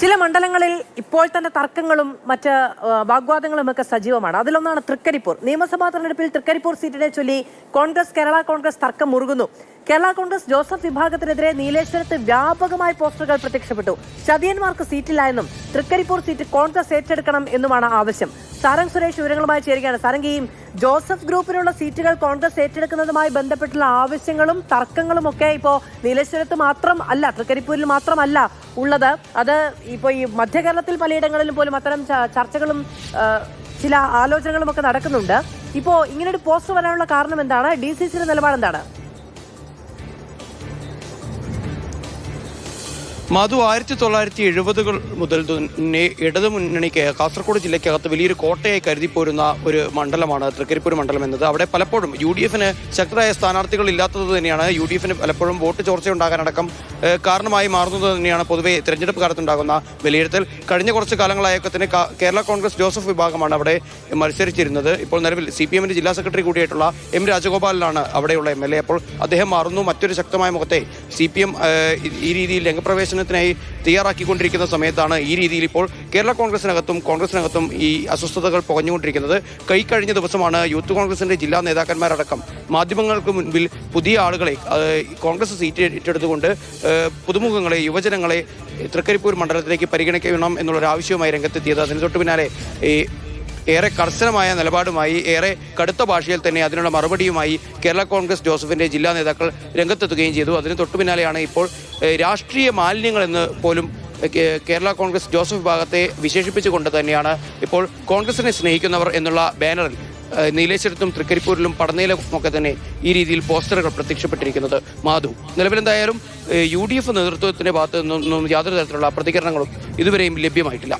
ചില മണ്ഡലങ്ങളിൽ ഇപ്പോൾ തന്നെ തർക്കങ്ങളും മറ്റ് വാഗ്വാദങ്ങളും ഒക്കെ സജീവമാണ്. അതിലൊന്നാണ് തൃക്കരിപ്പൂർ. നിയമസഭാ തെരഞ്ഞെടുപ്പിൽ തൃക്കരിപ്പൂർ സീറ്റിനെ ചൊല്ലി കോൺഗ്രസ് കേരള കോൺഗ്രസ് തർക്കം മുറുകുന്നു. കേരള കോൺഗ്രസ് ജോസഫ് വിഭാഗത്തിനെതിരെ നീലേശ്വരത്ത് വ്യാപകമായി പോസ്റ്ററുകൾ പ്രത്യക്ഷപ്പെട്ടു. ചതിയന്മാർക്ക് സീറ്റില്ല എന്നും തൃക്കരിപ്പൂർ സീറ്റ് കോൺഗ്രസ് ഏറ്റെടുക്കണം എന്നുമാണ് ആവശ്യം. സാരംഗ് സുരേഷ് വിവരങ്ങളുമായി ചേരുകയാണ്. സാരംഗ് ഈ ജോസഫ് ഗ്രൂപ്പിനുള്ള സീറ്റുകൾ കോൺഗ്രസ് ഏറ്റെടുക്കുന്നതുമായി ബന്ധപ്പെട്ടുള്ള ആവശ്യങ്ങളും തർക്കങ്ങളും ഒക്കെ ഇപ്പോ നീലേശ്വരത്ത് മാത്രം അല്ല തൃക്കരിപ്പൂരിൽ മാത്രമല്ല ഉള്ളത്. അത് ഇപ്പോൾ ഈ മധ്യ കേരളത്തിൽ പലയിടങ്ങളിലും പോലും അത്തരം ചർച്ചകളും ചില ആലോചനകളും ഒക്കെ നടക്കുന്നുണ്ട്. ഇപ്പോ ഇങ്ങനൊരു ഒരു പോസ്റ്റർ വരാനുള്ള കാരണം എന്താണ്? ഡി സി സിയുടെ നിലപാട് എന്താണ് മധു ആയിരത്തി തൊള്ളായിരത്തി എഴുപതുകൾ മുതൽ തന്നെ ഇടതുമുന്നണിക്ക് കാസർഗോഡ് ജില്ലയ്ക്കകത്ത് വലിയൊരു കോട്ടയായി കരുതിപ്പോരുന്ന ഒരു മണ്ഡലമാണ് തൃക്കരിപ്പൂർ മണ്ഡലം എന്നത്. അവിടെ പലപ്പോഴും യു ഡി എഫിന് ശക്തരായ സ്ഥാനാർത്ഥികൾ ഇല്ലാത്തത് തന്നെയാണ്. യു ഡി എഫിന് പലപ്പോഴും വോട്ട് ചോർച്ചയുണ്ടാകാനടക്കം കാരണമായി മാറുന്നത് തന്നെയാണ് പൊതുവെ തെരഞ്ഞെടുപ്പ് കാലത്തുണ്ടാകുന്ന വിലയിരുത്തൽ. കഴിഞ്ഞ കുറച്ച് കാലങ്ങളായൊക്കെ തന്നെ കേരള കോൺഗ്രസ് ജോസഫ് വിഭാഗമാണ് അവിടെ മത്സരിച്ചിരുന്നത്. ഇപ്പോൾ നിലവിൽ സി പി എമ്മിന്റെ ജില്ലാ സെക്രട്ടറി കൂടിയായിട്ടുള്ള എം രാജഗോപാലനാണ് അവിടെയുള്ള എം എൽ എ. അപ്പോൾ അദ്ദേഹം മാറുന്നു. മറ്റൊരു ശക്തമായ മുഖത്തെ സി പി എം ഈ രീതിയിൽ രംഗപ്രവേശനത്തിനായി തയ്യാറാക്കിക്കൊണ്ടിരിക്കുന്ന സമയത്താണ് ഈ രീതിയിൽ ഇപ്പോൾ കേരള കോൺഗ്രസിനകത്തും കോൺഗ്രസിനകത്തും ഈ അസ്വസ്ഥതകൾ പുകഞ്ഞുകൊണ്ടിരിക്കുന്നത്. കഴിഞ്ഞ ദിവസമാണ് യൂത്ത് കോൺഗ്രസിന്റെ ജില്ലാ നേതാക്കന്മാരടക്കം മാധ്യമങ്ങൾക്ക് മുൻപിൽ പുതിയ ആളുകളെ കോൺഗ്രസ് സീറ്റ് ഏറ്റെടുത്തുകൊണ്ട് പുതുമുഖങ്ങളെ യുവജനങ്ങളെ തൃക്കരിപ്പൂർ മണ്ഡലത്തിലേക്ക് പരിഗണിക്കണം എന്നുള്ളൊരു ആവശ്യവുമായി രംഗത്തെത്തിയത്. അതിന് തൊട്ടു പിന്നാലെ ഈ ഏറെ കർശനമായ നിലപാടുമായി ഏറെ കടുത്ത ഭാഷയിൽ തന്നെ അതിനുള്ള മറുപടിയുമായി കേരള കോൺഗ്രസ് ജോസഫിന്റെ ജില്ലാ നേതാക്കൾ രംഗത്തെത്തുകയും ചെയ്തു. അതിന് തൊട്ടു പിന്നാലെയാണ് ഇപ്പോൾ രാഷ്ട്രീയ മാലിന്യങ്ങൾ എന്ന് പോലും കേരള കോൺഗ്രസ് ജോസഫ് വിഭാഗത്തെ വിശേഷിപ്പിച്ചുകൊണ്ട് തന്നെയാണ് ഇപ്പോൾ കോൺഗ്രസിനെ സ്നേഹിക്കുന്നവർ എന്നുള്ള ബാനറിൽ നീലേശ്വരത്തും തൃക്കരിപ്പൂരിലും പടനയിലും ഒക്കെ തന്നെ ഈ രീതിയിൽ പോസ്റ്ററുകൾ പ്രത്യക്ഷപ്പെട്ടിരിക്കുന്നത്. മാധു നിലവിലെന്തായാലും യു ഡി എഫ് നേതൃത്വത്തിന്റെ ഭാഗത്തു നിന്നും യാതൊരു തരത്തിലുള്ള പ്രതികരണങ്ങളും ഇതുവരെയും ലഭ്യമായിട്ടില്ല.